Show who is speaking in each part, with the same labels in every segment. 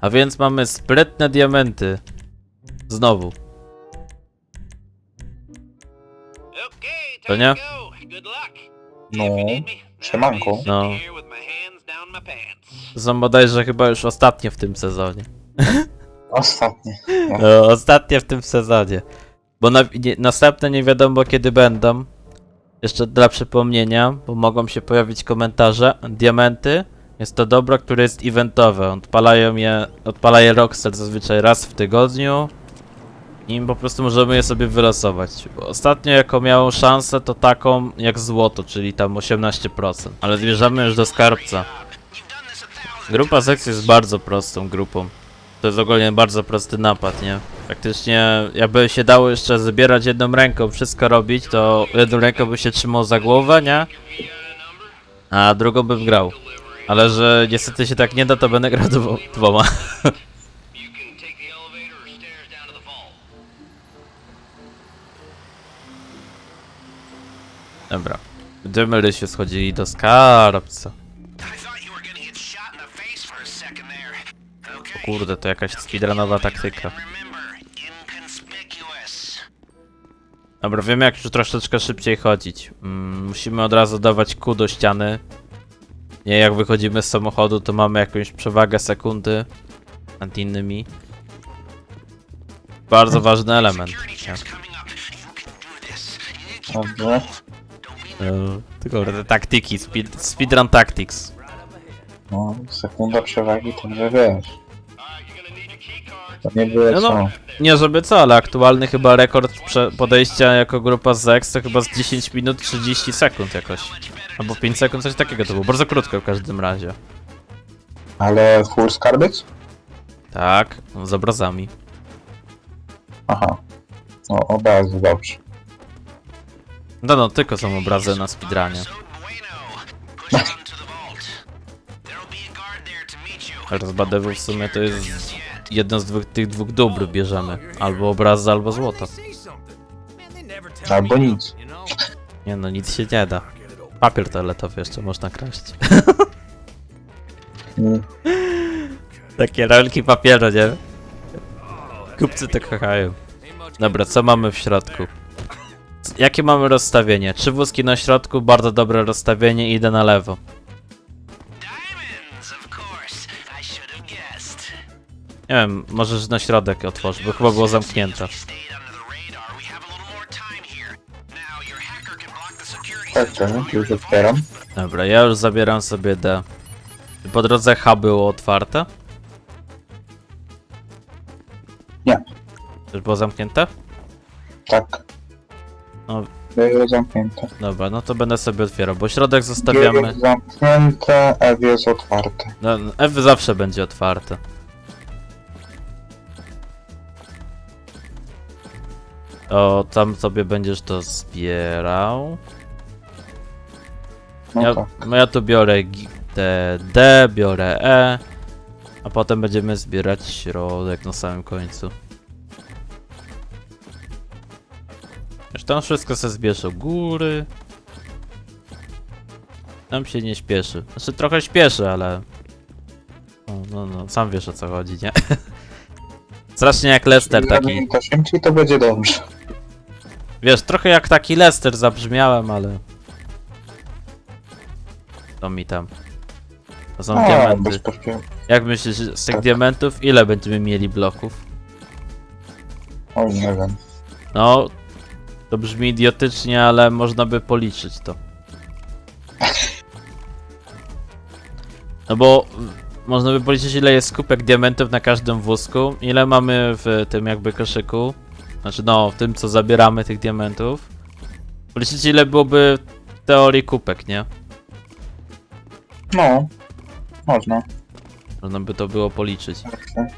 Speaker 1: A więc mamy sprytne diamenty. Znowu. To nie?
Speaker 2: No, siemanko.
Speaker 1: No. To są bodajże chyba już ostatnie w tym sezonie.
Speaker 2: Ostatnie.
Speaker 1: No, ostatnie w tym sezonie. Bo na, nie, następne nie wiadomo kiedy będą. Jeszcze dla przypomnienia, bo mogą się pojawić komentarze. Diamenty jest to dobro, które jest eventowe. Odpalają je, odpala je Rockstar zazwyczaj raz w tygodniu. I po prostu możemy je sobie wylosować. Bo ostatnio jaką miało szansę to taką jak złoto, czyli tam 18%. Ale zmierzamy już do skarbca. Grupa sekcji jest bardzo prostą grupą. To jest ogólnie bardzo prosty napad, nie? Faktycznie, jakby się dało jeszcze zabierać jedną ręką, wszystko robić, to jedną ręką by się trzymał za głowę, nie? A drugą bym grał. Ale że niestety się tak nie da, to będę grał dwo- dwoma. Dobra. Będziemy Rysiu schodzili do skarbca.
Speaker 3: Okay.
Speaker 1: Kurde, to jakaś speedrunowa taktyka. Dobra, wiemy jak już troszeczkę szybciej chodzić. Mm, musimy od razu dawać Q do ściany. Nie, jak wychodzimy z samochodu, to mamy jakąś przewagę sekundy nad innymi. Bardzo ważny element. Nie? E, Tylko te taktyki, speed, speedrun tactics.
Speaker 2: No, sekunda przewagi, to że wiesz. To nie było
Speaker 1: No, no.
Speaker 2: co.
Speaker 1: Nie żeby co, ale aktualny chyba rekord prze- podejścia jako grupa z Zex to chyba z 10 minut 30 sekund jakoś. Albo 5 sekund, coś takiego to było. Bardzo krótko w każdym razie.
Speaker 2: Ale full skarbiec?
Speaker 1: Tak, z obrazami.
Speaker 2: Aha. No, obrazy, dobrze.
Speaker 1: No no, tylko są obrazy na speedrunie.
Speaker 3: So bueno. Push on to the vault. There'll be a guard there to meet you.
Speaker 1: Teraz badewu w sumie to jest jedno z dwóch, tych dwóch dóbr bierzemy. Albo obrazy, albo złoto.
Speaker 2: Albo nic.
Speaker 1: Nie no, nic się nie da. Papier toaletowy jeszcze można kraść.
Speaker 2: Mm,
Speaker 1: Takie rolki papieru, nie? Kupcy to kochają. Dobra, co mamy w środku? Jakie mamy rozstawienie? Trzy wózki na środku, bardzo dobre rozstawienie, idę na lewo. Nie wiem, możesz na środek otworzyć, bo chyba było zamknięte.
Speaker 2: Tak, tak, już otwieram.
Speaker 1: Dobra, ja już zabieram sobie D. Po drodze H było otwarte?
Speaker 2: Nie.
Speaker 1: Już było zamknięte?
Speaker 2: Tak.
Speaker 1: No.
Speaker 2: Było zamknięte.
Speaker 1: Dobra, no to będę sobie otwierał, bo środek
Speaker 2: G
Speaker 1: zostawiamy.
Speaker 2: jest zamknięte, F jest otwarte.
Speaker 1: No, F zawsze będzie otwarte. O, tam sobie będziesz to zbierał.
Speaker 2: No
Speaker 1: Ja,
Speaker 2: tak.
Speaker 1: no ja tu biorę te D, biorę E, a potem będziemy zbierać środek na samym końcu. Już tam wszystko se zbierz u góry. Tam się nie śpieszy. Znaczy trochę śpieszy, ale... No, no, no, sam wiesz o co chodzi, nie? Strasznie jak Lester taki.
Speaker 2: Jeżeli to szybciej, to będzie dobrze.
Speaker 1: Wiesz, trochę jak taki Lester zabrzmiałem, ale... To mi tam. To są
Speaker 2: A,
Speaker 1: diamenty. Jak myślisz, z tych
Speaker 2: Tak.
Speaker 1: diamentów ile będziemy mieli bloków?
Speaker 2: Oj, nie wiem.
Speaker 1: No, to brzmi idiotycznie, ale można by policzyć to. No bo można by policzyć ile jest kubek diamentów na każdym wózku, ile mamy w tym jakby koszyku, znaczy no, w tym co zabieramy tych diamentów. Policzyć ile byłoby w teorii kubek, nie?
Speaker 2: No. Można.
Speaker 1: Można by to było policzyć.
Speaker 2: Dobrze.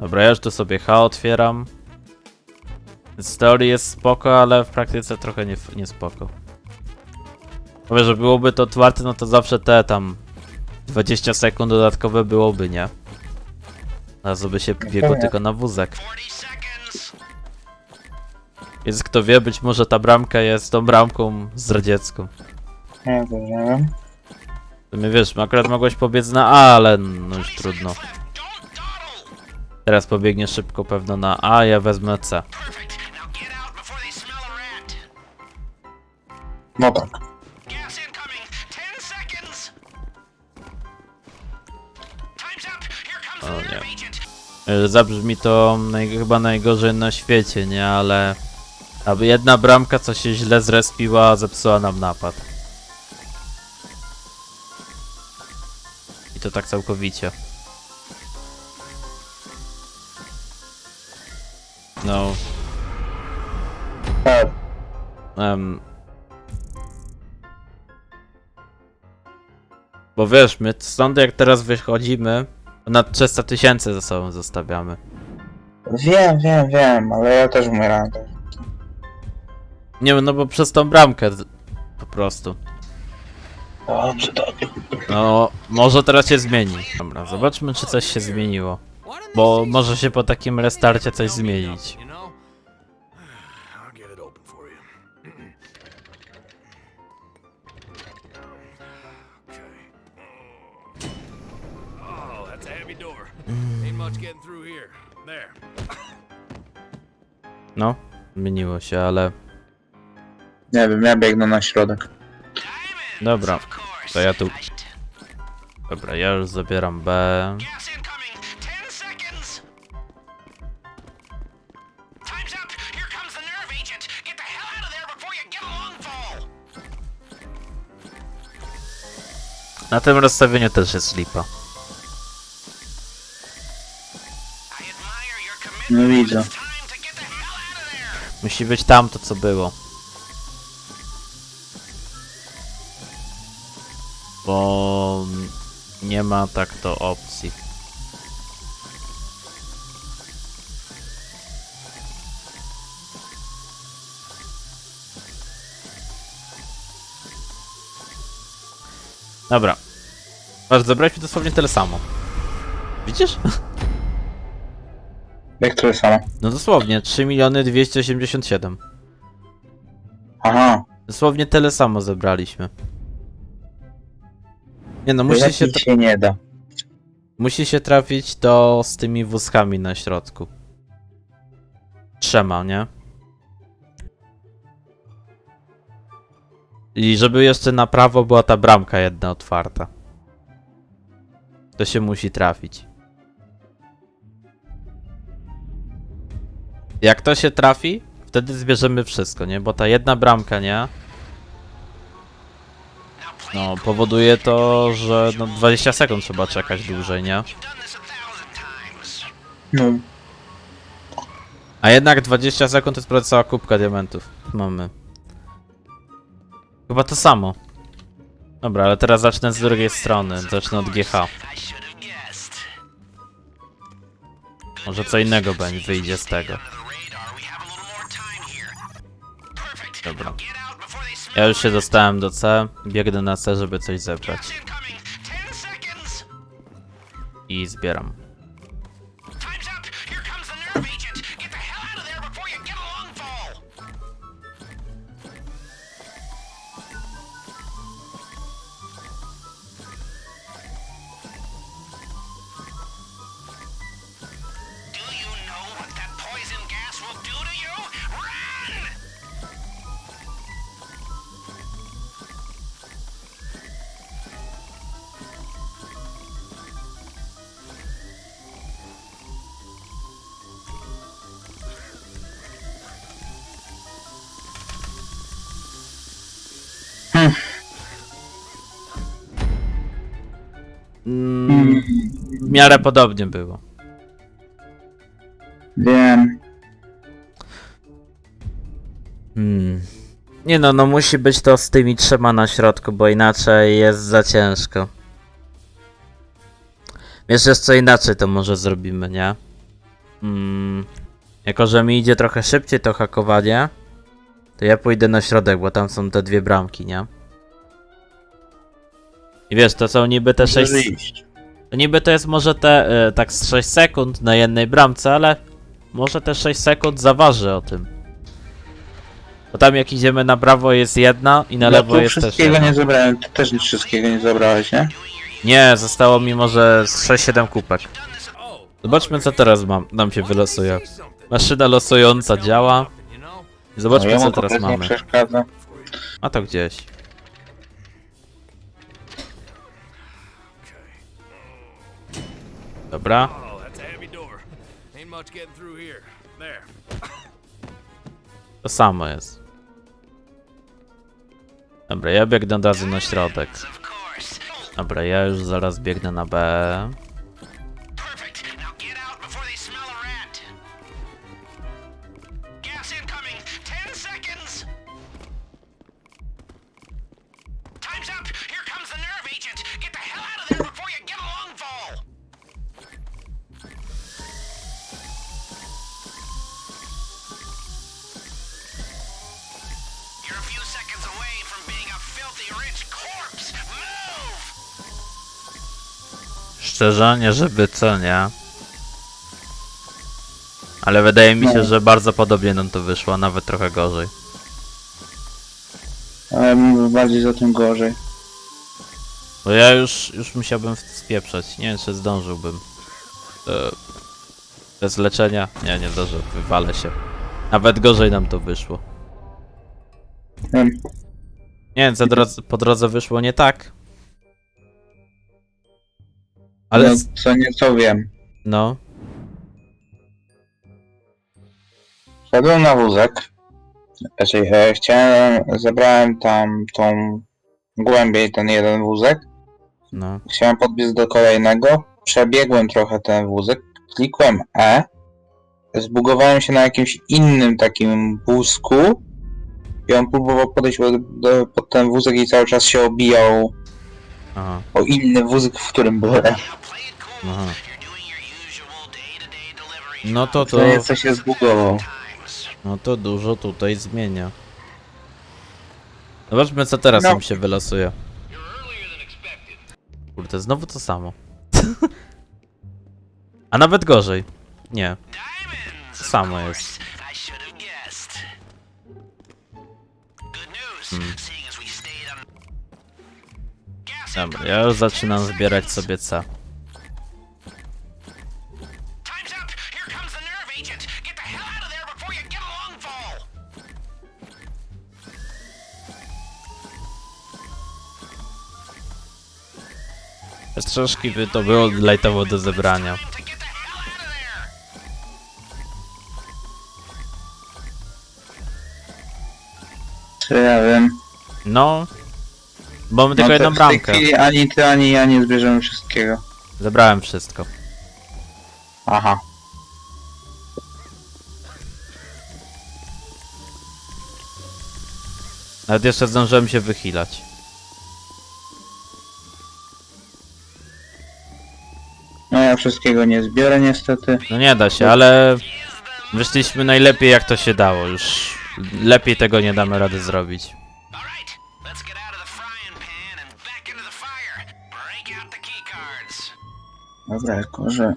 Speaker 1: Dobra, ja już tu sobie H otwieram. Z teorii jest spoko, ale w praktyce trochę nie, nie spoko. Mówię, że byłoby to otwarte, no to zawsze te tam 20 sekund dodatkowe byłoby, nie? Teraz by się biegło
Speaker 2: Pewnie.
Speaker 1: tylko na wózek.
Speaker 3: 40 seconds.
Speaker 1: Więc kto wie, być może ta bramka jest tą bramką zdradziecką.
Speaker 2: Nie wiem, nie wiem.
Speaker 1: To mnie wiesz, akurat mogłeś pobiec na A, ale no już trudno. Teraz pobiegnie szybko pewno na A, ja wezmę C.
Speaker 3: Perfect. Now
Speaker 1: Zabrzmi to naj, chyba najgorzej na świecie, nie? Ale... Aby jedna bramka, co się źle zrespiła, zepsuła nam napad. I to tak całkowicie. No. Em. Bo wiesz, my stąd jak teraz wychodzimy, ponad 300 tysięcy ze sobą zostawiamy.
Speaker 2: Wiem, wiem, wiem, ale ja też umieram.
Speaker 1: Nie no bo przez tą bramkę z- po prostu.
Speaker 2: Dobrze, dobrze.
Speaker 1: No, może teraz się zmieni. Dobra, zobaczmy czy coś się zmieniło. Bo może się po takim restarcie coś zmienić.
Speaker 4: Much getting through here. There.
Speaker 1: No, zmieniło się, ale...
Speaker 2: Nie wiem, ja biegnę na środek.
Speaker 1: Dobra, to ja tu... Dobra, ja już zabieram B.
Speaker 3: Gas incoming. Ten seconds. Time's up. Here comes the nerve agent. Get the hell out of there before you get a long fall.
Speaker 1: Na tym rozstawieniu też jest lipa.
Speaker 3: Of there.
Speaker 1: Musi być tamto co było. Bo nie ma tak to opcji. Dobra. Aż zabrałeś mi dosłownie tyle samo. Widzisz?
Speaker 2: Jak to jest samo?
Speaker 1: No dosłownie, 3 miliony 287.
Speaker 2: Aha.
Speaker 1: Dosłownie tyle samo zebraliśmy. Nie no,
Speaker 2: Musi
Speaker 1: się,
Speaker 2: się, się nie da.
Speaker 1: musi się trafić to z tymi wózkami na środku. Trzema, nie? I żeby jeszcze na prawo była ta bramka jedna otwarta. To się musi trafić. Jak to się trafi, wtedy zbierzemy wszystko, nie? Bo ta jedna bramka, nie? No, powoduje to, że no 20 sekund trzeba czekać dłużej, nie?
Speaker 2: No.
Speaker 1: A jednak 20 sekund to jest prawie cała kubka diamentów. Mamy. Chyba to samo. Dobra, ale teraz zacznę z drugiej strony. Zacznę od GH. Może co innego będzie, wyjdzie z tego. Dobra. Ja już się dostałem do C. Biegnę na C, żeby coś zebrać. I zbieram. Miarę podobnie było.
Speaker 2: Wiem.
Speaker 1: Hmm. Nie no, no musi być to z tymi trzema na środku, bo inaczej jest za ciężko. Wiesz, jeszcze inaczej to może zrobimy, nie? Hmm. Jako, że mi idzie trochę szybciej to hakowanie, to ja pójdę na środek, bo tam są te dwie bramki, nie? I wiesz, to są niby te 6...
Speaker 2: Może iść.
Speaker 1: To niby to jest może te, e, tak z 6 sekund na jednej bramce, ale może te 6 sekund zaważy o tym. Bo tam jak idziemy na prawo jest jedna i na
Speaker 2: No
Speaker 1: lewo
Speaker 2: tu
Speaker 1: jest też
Speaker 2: wszystkiego
Speaker 1: jedna.
Speaker 2: nie zabrałem, ty też wszystkiego nie zabrałeś, nie?
Speaker 1: Nie, zostało mi może z 6-7 kupek. Zobaczmy co teraz mam, nam się wylosuje. Maszyna losująca działa.
Speaker 4: Know?
Speaker 1: Zobaczmy
Speaker 2: no,
Speaker 1: co
Speaker 2: jemu
Speaker 1: teraz mamy.
Speaker 2: przeszkadza.
Speaker 1: A to gdzieś.
Speaker 4: There.
Speaker 1: To samo jest. Dobra, ja biegnę od razu na środek. Dobra, ja już zaraz biegnę na B. Szczerze, nie żeby co, nie? Ale wydaje mi się,
Speaker 2: No.
Speaker 1: że bardzo podobnie nam to wyszło, nawet trochę gorzej.
Speaker 2: Ale bardziej za tym gorzej.
Speaker 1: Bo ja już, już musiałbym spieprzać. Nie wiem, czy zdążyłbym. E, bez leczenia? Nie, nie zdążę. Wywalę się. Nawet gorzej nam to wyszło.
Speaker 2: Wiem.
Speaker 1: Nie wiem, co drodze, po drodze wyszło nie tak. Ale...
Speaker 2: No, co nieco wiem.
Speaker 1: No.
Speaker 2: Szedłem na wózek. Znaczy, e, chciałem, zebrałem tam tą głębiej ten jeden wózek.
Speaker 1: No.
Speaker 2: Chciałem podbiec do kolejnego. Przebiegłem trochę ten wózek. Klikłem E. Zbugowałem się na jakimś innym takim wózku. I on próbował podejść pod, do, pod ten wózek i cały czas się obijał
Speaker 1: Aha.
Speaker 2: o inny wózek, w którym byłem.
Speaker 1: Aha.
Speaker 3: Delivery
Speaker 1: No to to...
Speaker 2: To nieco się zbugował.
Speaker 1: No to dużo tutaj zmienia. Zobaczmy, co teraz
Speaker 2: No.
Speaker 1: im się wylosuje. Kurde, znowu to samo. A nawet gorzej. Nie.
Speaker 3: Of
Speaker 1: Samo jest. Dobra, ja już zaczynam
Speaker 3: 10
Speaker 1: zbierać sobie C. Troszkę by to było lightowo do zebrania. No. Bo mamy tylko
Speaker 2: No
Speaker 1: jedną bramkę.
Speaker 2: chwili ani ty, ani ja nie zbierzemy wszystkiego.
Speaker 1: Zebrałem wszystko.
Speaker 2: Aha.
Speaker 1: Nawet jeszcze zdążyłem się wychilać.
Speaker 2: No ja wszystkiego nie zbiorę niestety.
Speaker 1: No nie da się, ale wyszliśmy najlepiej jak to się dało. Już lepiej tego nie damy rady zrobić.
Speaker 2: Dobra, jako że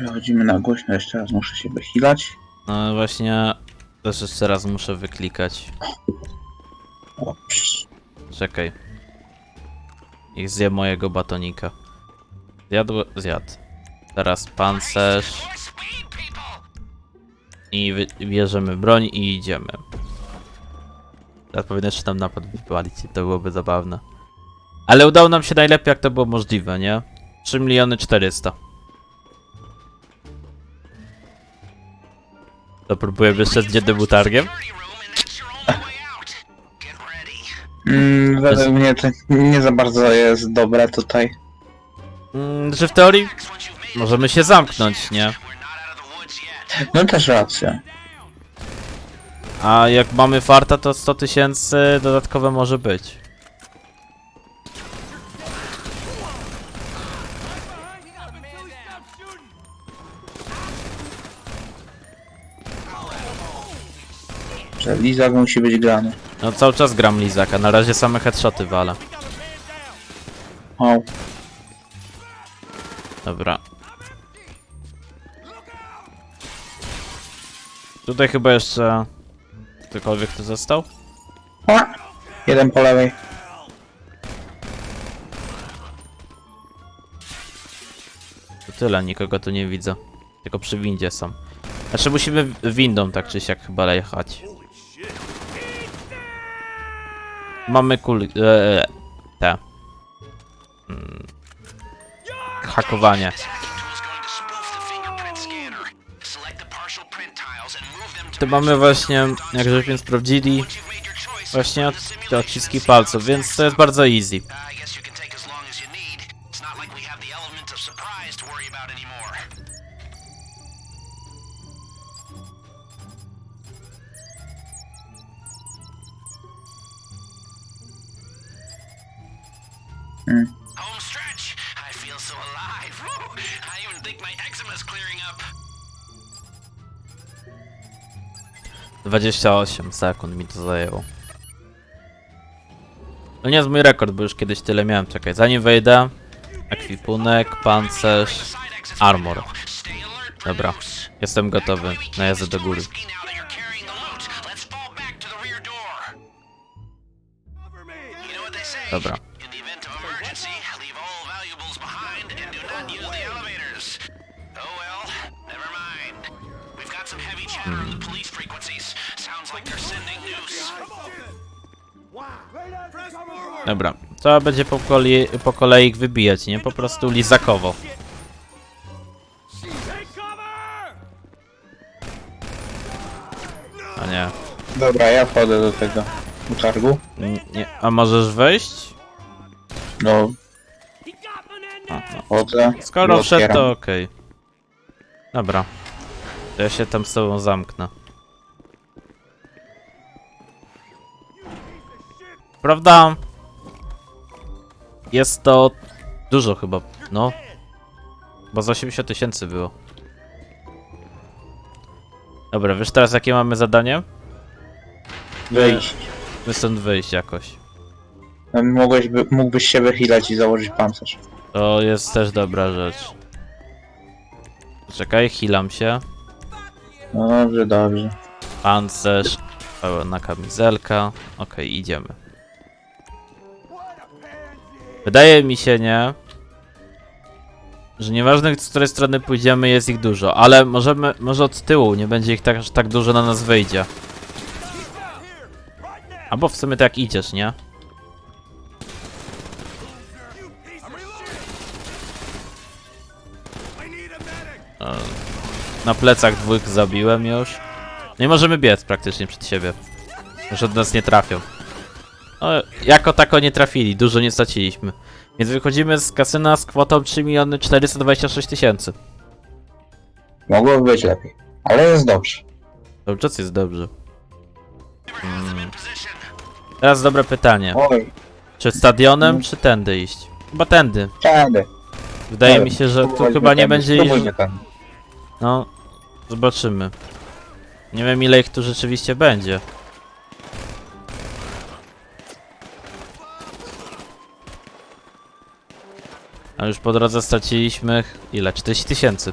Speaker 2: wychodzimy na głośno, jeszcze raz muszę się wychilać.
Speaker 1: No właśnie, też jeszcze raz muszę wyklikać.
Speaker 2: Ops.
Speaker 1: Czekaj. Niech zje mojego batonika. Zjadł, zjadł. Teraz pancerz i bierzemy broń i idziemy. Teraz powinno jeszcze tam napad wypalić to byłoby zabawne. Ale udało nam się najlepiej jak to było możliwe, nie? 3 miliony 400. To próbuję wyszedł
Speaker 3: out. Get ready.
Speaker 2: Mm, według mnie to nie za bardzo jest dobre tutaj.
Speaker 1: Mm, że w teorii możemy się zamknąć, nie?
Speaker 2: No też racja.
Speaker 1: A jak mamy farta, to 100 tysięcy dodatkowe może być.
Speaker 2: Że Lizak musi być grany.
Speaker 1: No cały czas gram Lizaka, na razie same headshoty wale.
Speaker 2: O,
Speaker 1: Dobra. Tutaj chyba jeszcze Ktokolwiek tu został?
Speaker 2: A! Jeden po lewej.
Speaker 1: To tyle, nikogo tu nie widzę. Tylko przy windzie są. Znaczy musimy windą tak czy siak chyba jechać. Mamy kul... E, te. Mm. Hakowanie.
Speaker 3: To
Speaker 1: mamy właśnie, jak żeśmy sprawdzili, właśnie te odciski palców, więc to jest bardzo easy. 28 sekund mi to zajęło. To nie jest mój rekord, bo już kiedyś tyle miałem. Czekaj, zanim wejdę. Ekwipunek, pancerz, armor. Dobra, jestem gotowy na jazdę do góry.
Speaker 3: risky
Speaker 1: Dobra, trzeba będzie po kolei, po kolei ich wybijać, nie? Po prostu lizakowo. A nie.
Speaker 2: Dobra, ja wchodzę do tego utargu.
Speaker 1: N- nie. A możesz wejść?
Speaker 2: No,
Speaker 1: A, no.
Speaker 2: wchodzę.
Speaker 1: Skoro wszedł,
Speaker 2: otwieram.
Speaker 1: to okej. Dobra. To ja się tam z tobą zamknę. Prawda? Jest to dużo chyba, no. Bo z 80 tysięcy było. Dobra, wiesz teraz jakie mamy zadanie?
Speaker 2: Wyjść.
Speaker 1: My stąd wyjść jakoś.
Speaker 2: Mogłeś, by, mógłbyś się wychylać i założyć pancerz.
Speaker 1: To jest też dobra rzecz. Czekaj, healam się.
Speaker 2: No dobrze, dobrze.
Speaker 1: Pancerz, pełna kamizelka. Okej, idziemy. Wydaje mi się, nie? Że nieważne z której strony pójdziemy, jest ich dużo, ale możemy, może od tyłu nie będzie ich tak, tak dużo na nas wyjdzie. Albo w sumie tak idziesz, nie? Na plecach dwóch zabiłem już. No i możemy biec praktycznie przed siebie. Już od nas nie trafią. No, jako tako nie trafili, dużo nie straciliśmy. Więc wychodzimy z kasyna z kwotą 3 miliony 426 tysięcy.
Speaker 2: Mogłoby być lepiej. Ale jest dobrze.
Speaker 1: Cały czas jest dobrze. Mm.
Speaker 3: Position.
Speaker 1: Teraz dobre pytanie.
Speaker 2: Oj,
Speaker 1: Czy stadionem, czy tędy iść? Chyba tędy.
Speaker 2: tędy.
Speaker 1: Wydaje mi się, że tu chyba nie będzie iść. No, zobaczymy. Nie wiem ile ich tu rzeczywiście będzie. A już po drodze straciliśmy ile? 40 tysięcy.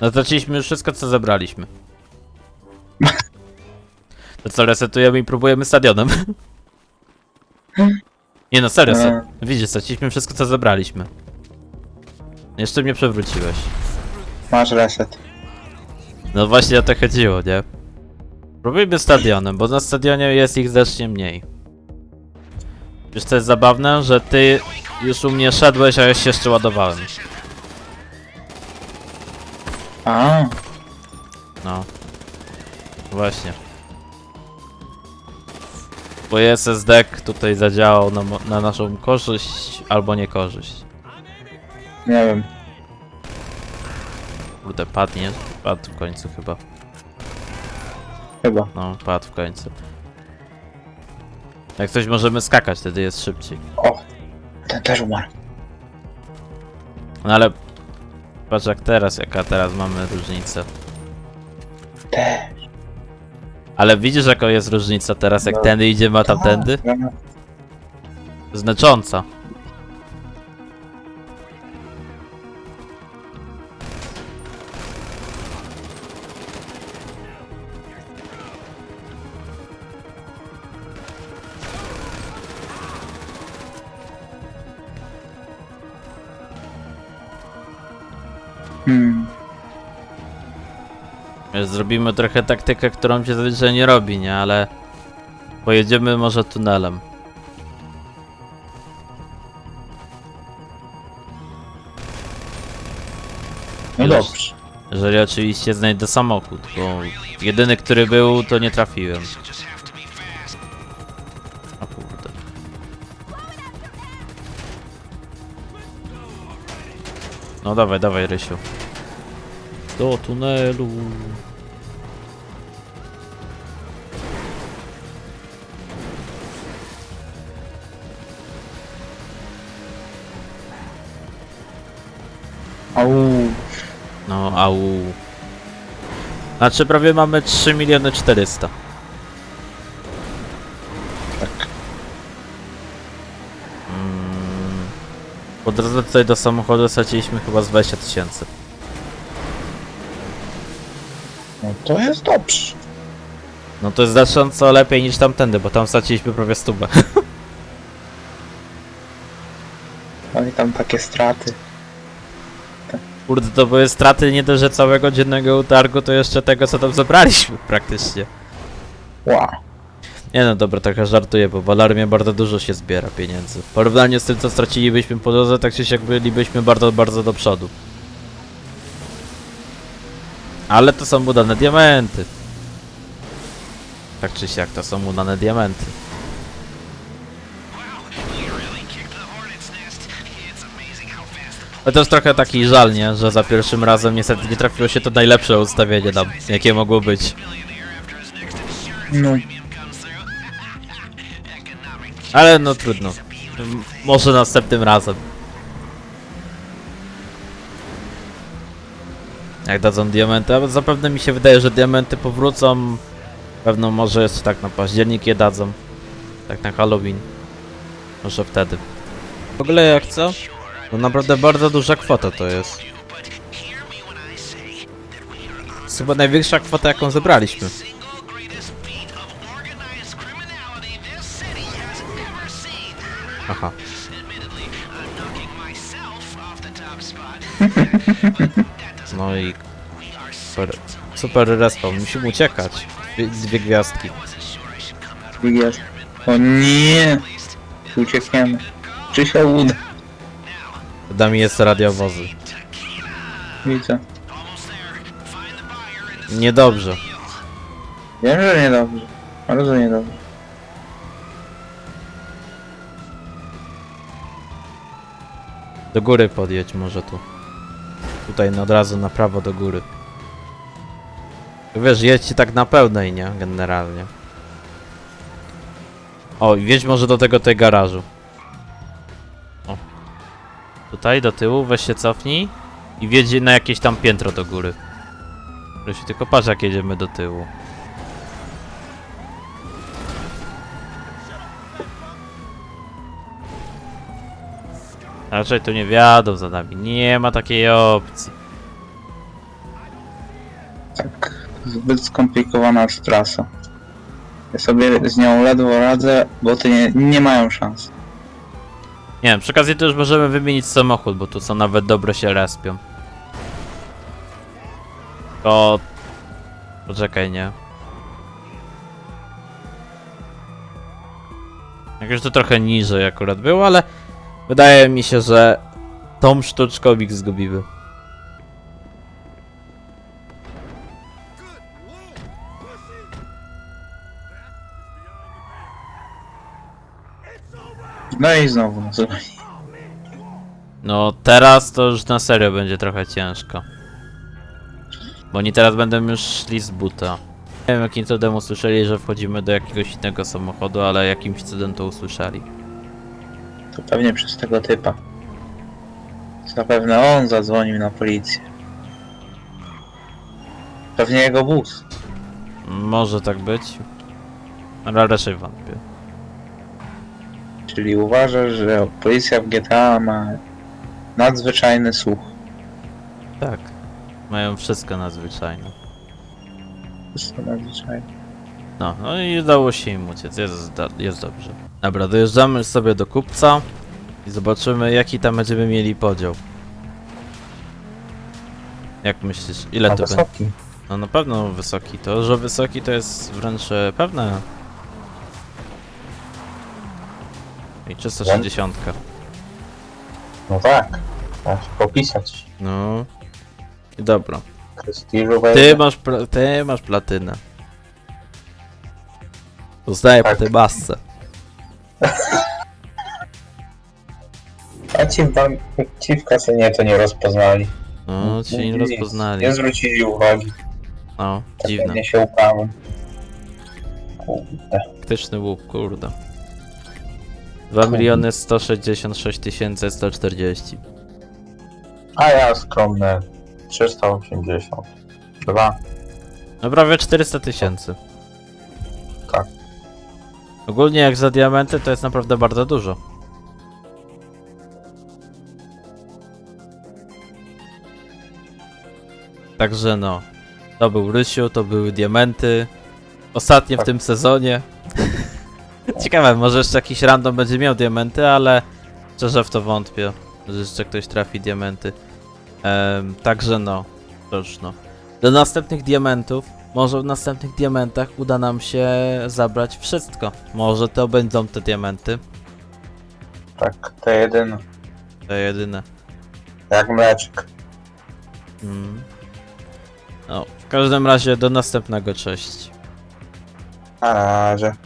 Speaker 1: No straciliśmy już wszystko co zebraliśmy. To co, resetujemy i próbujemy stadionem? Nie no, serio, se. Widzisz, straciliśmy wszystko co zebraliśmy. Jeszcze mnie przewróciłeś.
Speaker 2: Masz reset.
Speaker 1: No właśnie o to chodziło, nie? Próbujmy stadionem, bo na stadionie jest ich znacznie mniej. Wiesz co jest zabawne? Że ty już u mnie szedłeś, a ja się jeszcze ładowałem.
Speaker 2: A,
Speaker 1: No. Właśnie. Bo SSD tutaj zadziałał na, mo- na naszą korzyść albo niekorzyść.
Speaker 2: nie wiem.
Speaker 1: Kurde, padnie. Padł w końcu chyba.
Speaker 2: Chyba.
Speaker 1: No, padł w końcu. Jak coś możemy skakać, wtedy jest szybciej.
Speaker 2: O, ten też umarł.
Speaker 1: No ale... Patrz jak teraz, jaka teraz mamy różnicę.
Speaker 2: Też.
Speaker 1: Ale widzisz jaka jest różnica teraz, jak
Speaker 2: No.
Speaker 1: tędy idziemy, a tamtędy?
Speaker 2: No,
Speaker 1: Znacząca.
Speaker 2: Hmm.
Speaker 1: Zrobimy trochę taktykę, którą się zazwyczaj nie robi, nie? Ale pojedziemy może tunelem.
Speaker 2: No
Speaker 1: Ileż?
Speaker 2: dobrze.
Speaker 1: Jeżeli oczywiście znajdę samochód, bo jedyny, który był, to nie trafiłem. No dawaj, dawaj Rysiu. Do tunelu.
Speaker 2: Au.
Speaker 1: No, au. Znaczy prawie mamy 3 miliony 400. 000. Po drodze tutaj do samochodu straciliśmy chyba z 20 tysięcy.
Speaker 2: No to jest dobrze.
Speaker 1: No to jest znacząco lepiej niż tamtędy, bo tam straciliśmy prawie stówę.
Speaker 2: Oni tam takie straty.
Speaker 1: Kurde, to były straty nie dość, że całego dziennego utargu, to jeszcze tego, co tam zebraliśmy praktycznie.
Speaker 2: Wow.
Speaker 1: Nie no, dobra, trochę żartuję, bo w alarmie bardzo dużo się zbiera pieniędzy. W porównaniu z tym, co stracilibyśmy po drodze, tak czy siak bylibyśmy bardzo, bardzo do przodu. Ale to są udane diamenty. Tak czy siak, to są udane diamenty. Ale to jest trochę taki żal, nie? Że za pierwszym razem niestety nie trafiło się to najlepsze ustawienie nam, jakie mogło być.
Speaker 2: No.
Speaker 1: Ale no trudno. Może następnym razem. Jak dadzą diamenty, a zapewne mi się wydaje, że diamenty powrócą. Pewno może jeszcze tak na październik je dadzą. Tak na Halloween. Może wtedy. W ogóle jak co? To naprawdę bardzo duża kwota to jest. To jest chyba największa kwota jaką zebraliśmy.
Speaker 3: Doesn't
Speaker 1: No i super, super respawn. Musimy uciekać. Dwie, dwie gwiazdki.
Speaker 2: Jest. O nie. Uciekniemy. Czy się uda?
Speaker 1: Nami jest radiowozy.
Speaker 2: Widzę.
Speaker 1: Niedobrze.
Speaker 2: Wiem, że niedobrze. Bardzo niedobrze.
Speaker 1: Do góry podjedź może tu. Tutaj od razu na prawo do góry. Wiesz, jedźcie tak na pełnej, nie? Generalnie. O, i wjedź może do tego tej garażu. O. Tutaj do tyłu, weź się cofnij. I wjedź na jakieś tam piętro do góry. Proszę, tylko patrz jak jedziemy do tyłu. Raczej tu nie wiadą za nami. Nie ma takiej opcji.
Speaker 2: Tak. Zbyt skomplikowana jest trasa. Ja sobie z nią ledwo radzę, bo ty nie, nie mają szans.
Speaker 1: Nie wiem, przy okazji to już możemy wymienić samochód, bo tu są nawet dobre się respią. To... Poczekaj, nie? Jakoś to trochę niżej akurat było, ale... Wydaje mi się, że... Tą sztuczką ich zgubimy.
Speaker 2: No i znowu nas goni.
Speaker 1: No teraz to już na serio będzie trochę ciężko. Bo oni teraz będą już szli z buta. Nie wiem jakim cudem usłyszeli, że wchodzimy do jakiegoś innego samochodu, ale jakimś cudem to usłyszeli.
Speaker 2: To pewnie przez tego typa. Zapewne on zadzwonił na policję. Pewnie jego bus.
Speaker 1: Może tak być. Ale raczej wątpię.
Speaker 2: Czyli uważasz, że policja w GTA ma nadzwyczajny słuch.
Speaker 1: Tak. Mają wszystko nadzwyczajne.
Speaker 2: Wszystko nadzwyczajne.
Speaker 1: No, no i udało się im uciec, jest, jest dobrze. Dobra, dojeżdżamy sobie do kupca i zobaczymy jaki tam będziemy mieli podział. Jak myślisz, ile
Speaker 2: A
Speaker 1: to będzie?
Speaker 2: wysoki.
Speaker 1: No na pewno wysoki. To, że wysoki to jest wręcz e, pewne. I 360.
Speaker 2: No tak. Trzeba się popisać.
Speaker 1: No. I dobra.
Speaker 2: Prestiżu
Speaker 1: Ty
Speaker 2: wejdzie.
Speaker 1: masz, pla- ty masz platynę.
Speaker 2: Tak.
Speaker 1: po tej basce.
Speaker 2: A ci w, bank- ci w kasynie to nie rozpoznali.
Speaker 1: No, ci nie
Speaker 2: Nic.
Speaker 1: rozpoznali.
Speaker 2: Nie zwrócili uwagi.
Speaker 1: No,
Speaker 2: Tak
Speaker 1: dziwne.
Speaker 2: pewnie się upałem. Kurde.
Speaker 1: Taktyczny łuk, kurde. 2 miliony 166 tysięcy 140.
Speaker 2: A ja skromne 380. Dwa.
Speaker 1: No prawie 400 tysięcy. Ogólnie jak za diamenty to jest naprawdę bardzo dużo. Także no. To był Rysiu, to były diamenty. Ostatnie w
Speaker 2: Tak.
Speaker 1: tym sezonie. Ciekawe, może jeszcze jakiś random będzie miał diamenty, ale szczerze w to wątpię, że jeszcze ktoś trafi diamenty. Em, także no, cóż no. Do następnych diamentów, może w następnych diamentach uda nam się zabrać wszystko. Może to będą te diamenty,
Speaker 2: Tak, to jeden.
Speaker 1: te jedyne.
Speaker 2: Jak mleczek.
Speaker 1: Mm. No, w każdym razie do następnego, cześć.
Speaker 2: Na razie.